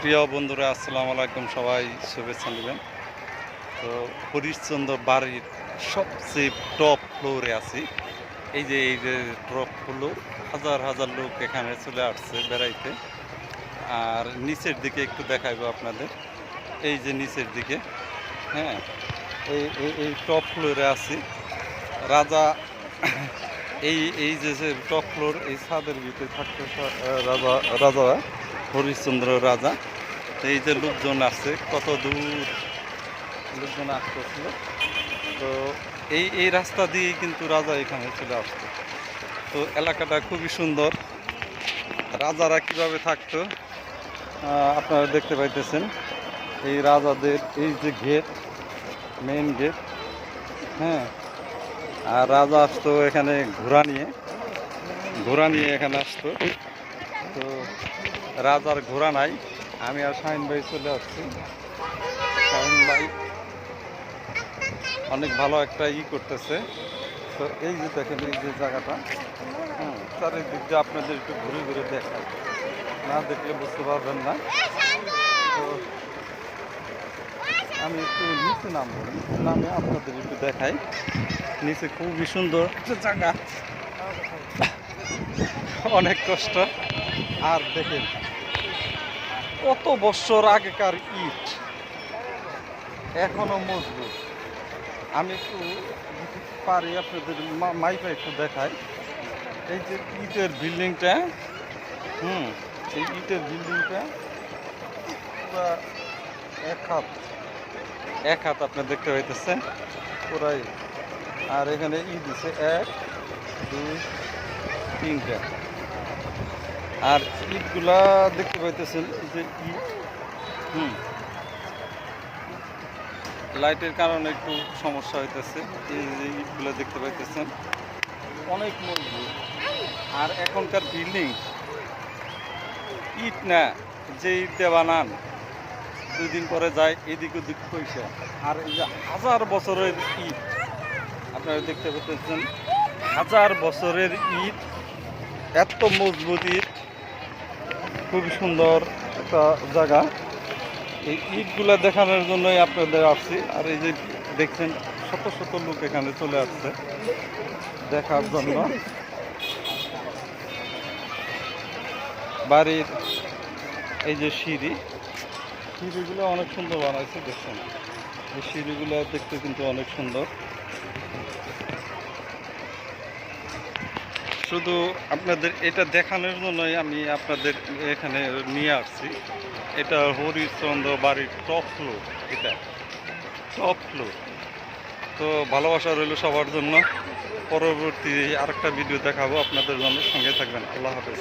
প্রিয় বন্ধুরা, আসসালামু আলাইকুম, সবাই শুভেচ্ছা নেবেন। তো হরিশ্চন্দ্র বাড়ির সবচেয়ে টপ ফ্লোরে আছি। এই যে এই যে টপ ফ্লোর হাজার হাজার লোক এখানে চলে আসছে বেড়াইতে। আর নিচের দিকে একটু দেখাইবো আপনাদের। এই যে নিচের দিকে হ্যাঁ এই, এই- টপ ফ্লোরে আছি। রাজা, এই এই যে টপ ফ্লোর এই ছাদের ভিতরে থাকতো রাজা রাজা হরিশ্চন্দ্র রাজা। তো এই যে লোকজন আসছে কত দূর লোকজন আসতেছিল। তো এই এই রাস্তা দিয়ে কিন্তু রাজা এখানে চলে আসতো। তো এলাকাটা খুবই সুন্দর। রাজারা কীভাবে থাকতো আপনারা দেখতে পাইতেছেন। এই রাজাদের, এই যে গেট মেন গেট হ্যাঁ। আর রাজা আসতো এখানে ঘোড়া নিয়ে। ঘোড়া নিয়ে এখানে আসতো। তো রাজার ঘোড়া নাই। আমি আর শাহিন ভাই চলে আসছি। শাহিন ভাই অনেক ভালো একটা ই করতেছে। তো এই যে দেখেন, এই যে জায়গাটা হ্যাঁ চারিদিক দিয়ে আপনাদের একটু ঘুরে ঘুরে দেখায় না দেখলে বুঝতে পারবেন না। তো আমি একটু নিচে নামবো। নিচে নামে আপনাদের একটু দেখাই। নিচে খুবই সুন্দর জায়গা। অনেক কষ্ট। আর দেখেন কত বছর আগেকার ইট? এখনও মজবুত। আমি একটু পারি আপনাদের মাইপা একটু দেখাই। এই যে ইটের বিল্ডিংটা, হুম, এই ইটের বিল্ডিংটা পুরা এক হাত এক হাত আপনি দেখতে পাইতেছেন পুরাই। আর এখানে ই দিছে এক, দুই, তিনটা। আর ইটগুলা দেখতে পাইতেছেন যে ইট হুম। লাইটের কারণে একটু সমস্যা হইতেছে, এই যে ইটগুলো দেখতে পাইতেছেন। অনেক মজবুত। আর এখনকার বিল্ডিং, ইট না, যে ইট দিয়ে বানান, দুই দিন পরে যায়, এদিক ওদিক পয়সা। আর এই যে হাজার বছরের ইট, আপনারা দেখতে পাচ্ছেন হাজার বছরের ইট, এত মজবুত ইট। খুব সুন্দর একটা জায়গা। এই ইটগুলা দেখানোর জন্যই আপনাদের আসছি। আর এই যে দেখছেন, শত শত লোক এখানে চলে আসছে দেখার জন্য। বাড়ির এই যে সিঁড়ি, সিঁড়িগুলো অনেক সুন্দর বানাইছে, দেখছেন? এই সিঁড়িগুলো দেখতে কিন্তু অনেক সুন্দর। শুধু আপনাদের এটা দেখানোর জন্যই আমি আপনাদের এখানে নিয়ে আসছি। এটা হরিশ্চন্দ্র বাড়ির টপ ফ্লোর এটা টপ ফ্লোর তো ভালোবাসা রইল সবার জন্য। পরবর্তী আরেকটা ভিডিও দেখাবো, আপনাদের জন্য সঙ্গে থাকবেন। আল্লাহ হাফেজ।